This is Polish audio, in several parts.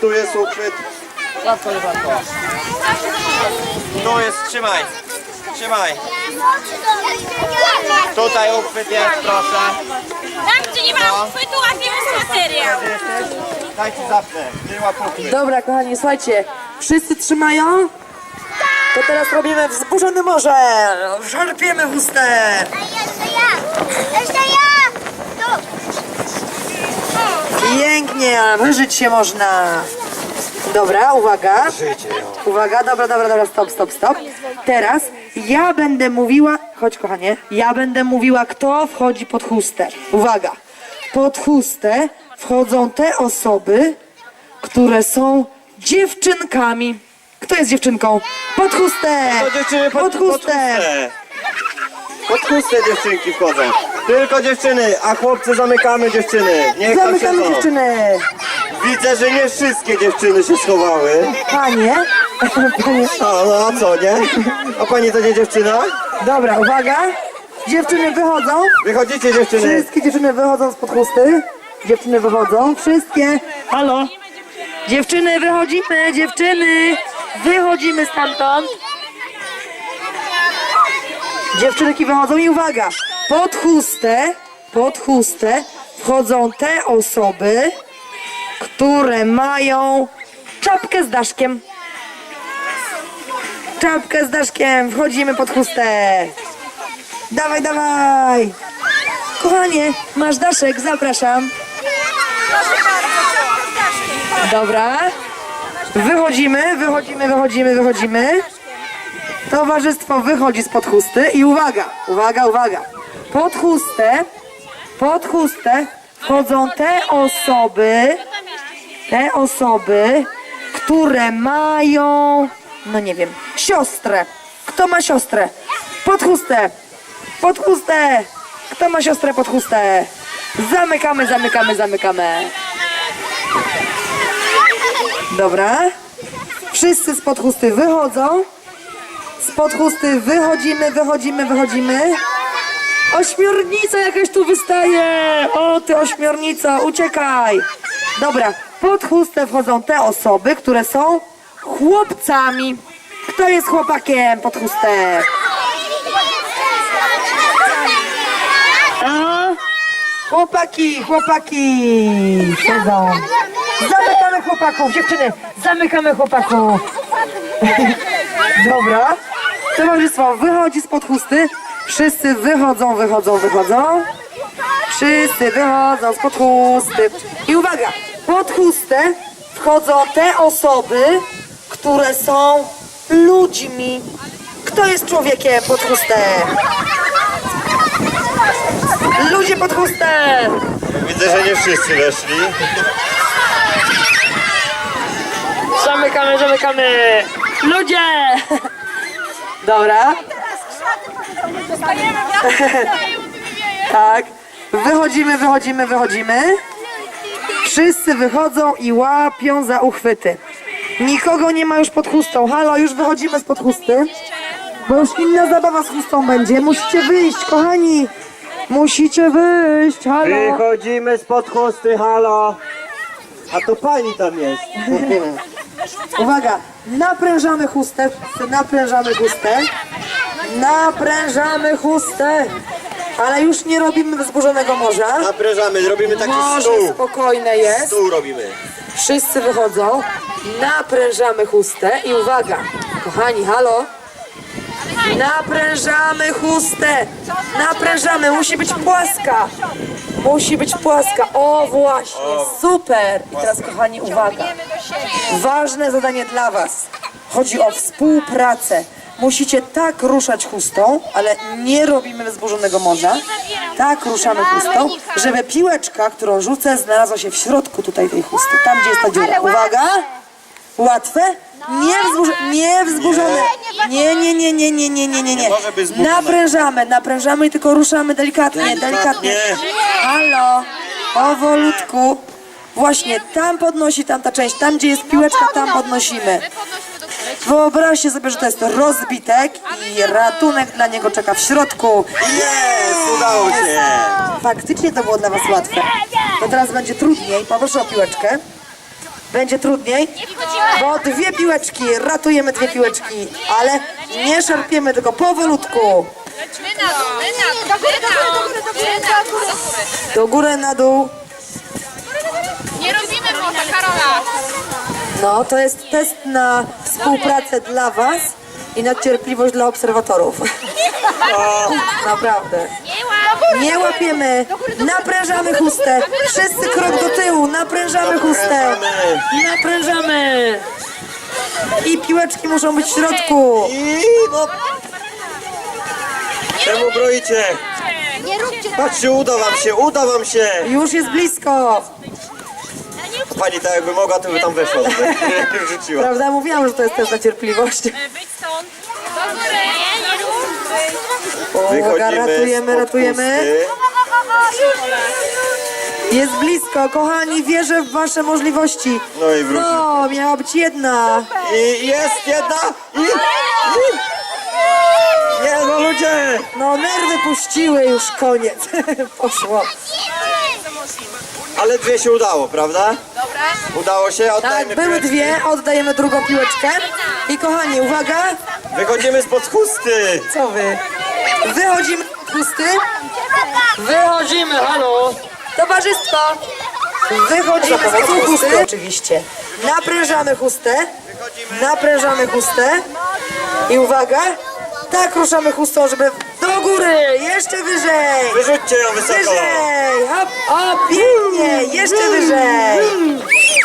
tu jest uchwyt. Łatwo, łatwo. Tu jest, trzymaj. Trzymaj. Tutaj uchwyt jest, proszę. Tam, gdzie nie ma uchwytu, łapiemy z materiał. Gdzie jesteś? Daj ci zapnę. Dobra, kochani, słuchajcie. Wszyscy trzymają? To teraz robimy wzburzone morze. Szarpiemy chustę. Jeszcze ja! Jeszcze ja! Tu! Pięknie, wyżyć się można. Dobra, uwaga. Uwaga, dobra, dobra, dobra, stop, stop, stop. Teraz ja będę mówiła, chodź kochanie, ja będę mówiła, kto wchodzi pod chustę. Uwaga, pod chustę wchodzą te osoby, które są dziewczynkami. Kto jest dziewczynką? Pod chustę! To dziewczyny pod, chustę. Pod chustę dziewczynki wchodzą. Tylko dziewczyny, a chłopcy zamykamy dziewczyny. Niech tam Zamykamy siedzą. dziewczyny! Widzę, że nie wszystkie dziewczyny się schowały. Panie, panie, A, no a co, nie? A pani to nie dziewczyna? dobra, uwaga. Dziewczyny wychodzą. Wychodzicie dziewczyny. Wszystkie dziewczyny wychodzą spod chusty. Dziewczyny wychodzą. Wszystkie. Halo. Dziewczyny, wychodzimy, dziewczyny. Wychodzimy stamtąd. Dziewczynki wychodzą i uwaga. Pod chustę, pod chustę wchodzą te osoby, które mają czapkę z daszkiem. Czapkę z daszkiem. Wchodzimy pod chustę. Dawaj, dawaj. Kochanie, masz daszek, zapraszam. Dobra. Wychodzimy, wychodzimy, wychodzimy, wychodzimy. Towarzystwo wychodzi spod chusty i uwaga, uwaga, uwaga. Pod chustę, pod chustę wchodzą te osoby, te osoby, które mają, no nie wiem, siostrę. Kto ma siostrę? Pod chustę, pod chustę. Kto ma siostrę pod chustę? Zamykamy, zamykamy, zamykamy. Dobra. Wszyscy spod chusty wychodzą. Spod chusty wychodzimy, wychodzimy, wychodzimy. Ośmiornica jakaś tu wystaje. O, ty ośmiornica, uciekaj. Dobra, pod chustę wchodzą te osoby, które są chłopcami. Kto jest chłopakiem pod chustę? A? Chłopaki, chłopaki. Siedzą. Zamykamy chłopaków, dziewczyny, zamykamy chłopaków. Dobra. Towarzystwo wychodzi spod chusty. Wszyscy wychodzą, wychodzą, wychodzą. Wszyscy wychodzą spod chusty. I uwaga, pod chustę wchodzą te osoby, które są ludźmi. Kto jest człowiekiem pod chustę? Ludzie pod chustę! Widzę, że nie wszyscy weszli. Zamykamy, zamykamy! Ludzie! Dobra. Tak. Wychodzimy, wychodzimy, wychodzimy. Wszyscy wychodzą i łapią za uchwyty. Nikogo nie ma już pod chustą. Halo, już wychodzimy spod chusty. Bo już inna zabawa z chustą będzie. Musicie wyjść, kochani. Musicie wyjść, halo. Wychodzimy spod chusty, halo. A to pani tam jest. Uwaga, naprężamy chustę, naprężamy chustę, naprężamy chustę, ale już nie robimy wzburzonego morza. Naprężamy, robimy taki Morze stół. spokojne jest, Stół robimy. wszyscy wychodzą, naprężamy chustę i uwaga, kochani, halo, naprężamy chustę, naprężamy, musi być płaska, musi być płaska, o właśnie, super. I teraz kochani, uwaga. Ważne zadanie dla Was. Chodzi o współpracę. Musicie tak ruszać chustą, ale nie robimy wzburzonego morza. Tak ruszamy chustą, żeby piłeczka, którą rzucę, znalazła się w środku tutaj tej chusty. Tam, gdzie jest ta dziura. Uwaga! Łatwe? Nie, wzburze, nie wzburzone. Nie, nie, nie, nie, nie, nie, nie, nie, nie. Naprężamy, naprężamy i tylko ruszamy delikatnie, delikatnie. Halo, powolutku. Właśnie, tam podnosi tamta część, tam gdzie jest piłeczka, tam podnosimy. Wyobraźcie sobie, że to jest rozbitek i ratunek dla niego czeka w środku. Jest, udało się. Faktycznie to było dla was łatwe. To teraz będzie trudniej. Poproszę o piłeczkę. będzie trudniej, bo dwie piłeczki, ratujemy dwie piłeczki, ale nie szarpiemy, tylko powolutku. Do góry, na dół. Nie robimy mocha, Karola. No, to jest test na współpracę dla Was i na cierpliwość dla obserwatorów. Naprawdę. Nie łap. Nie łapiemy, naprężamy chustę. Wszyscy krok do tyłu, naprężamy chustę. Naprężamy. I piłeczki muszą być w środku. I no... Czemu broicie? Nie róbcie Patrzcie, uda wam się, uda wam się! Już jest blisko. Pani tak jakby mogła, to by tam weszła. Wrzuciła. Prawda? Mówiłam, że to jest test na cierpliwość. Być stąd. Do góry. Nie, nie rób. Uwaga, Wychodzimy ratujemy, ratujemy. Jest blisko, kochani, wierzę w Wasze możliwości. No i wrócił. No, miała być jedna. I jest jedna! I... I... Nie no ludzie! No, nerwy puściły, już koniec. Poszło. Ale dwie się udało, prawda? Udało się, Tak, oddajmy były piłeczki. dwie, oddajemy drugą piłeczkę. I kochani, uwaga, Wychodzimy spod chusty! co wy? Wychodzimy z chusty. Wychodzimy, halo. Towarzystwo. Wychodzimy z chusty. Oczywiście. Naprężamy chustę. Naprężamy chustę. I uwaga, tak ruszamy chustą, żeby do góry, jeszcze wyżej. Wyrzućcie ją wysoko! Wyżej! Hop, o, pięknie! Jeszcze wyżej!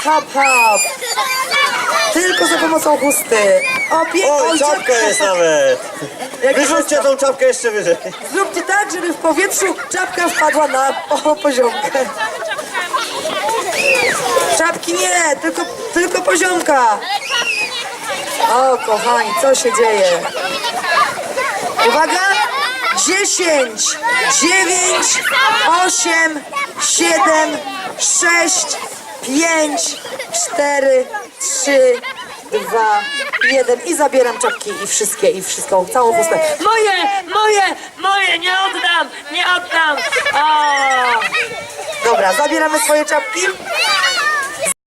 Hop, hop! Tylko za pomocą chusty. O, pięknie! O, czapka jest nawet! Wyrzućcie tą czapkę jeszcze wyżej. Zróbcie tak, żeby w powietrzu czapka wpadła na o, poziomkę. Czapki nie, tylko, tylko poziomka. O, kochani, co się dzieje? Uwaga! 10, 9, 8, 7, 6, 5, 4, 3, 2, 1 i zabieram czapki i wszystkie, i wszystką, całą chustę. Moje, moje, moje, nie oddam, nie oddam. O! Dobra, zabieramy swoje czapki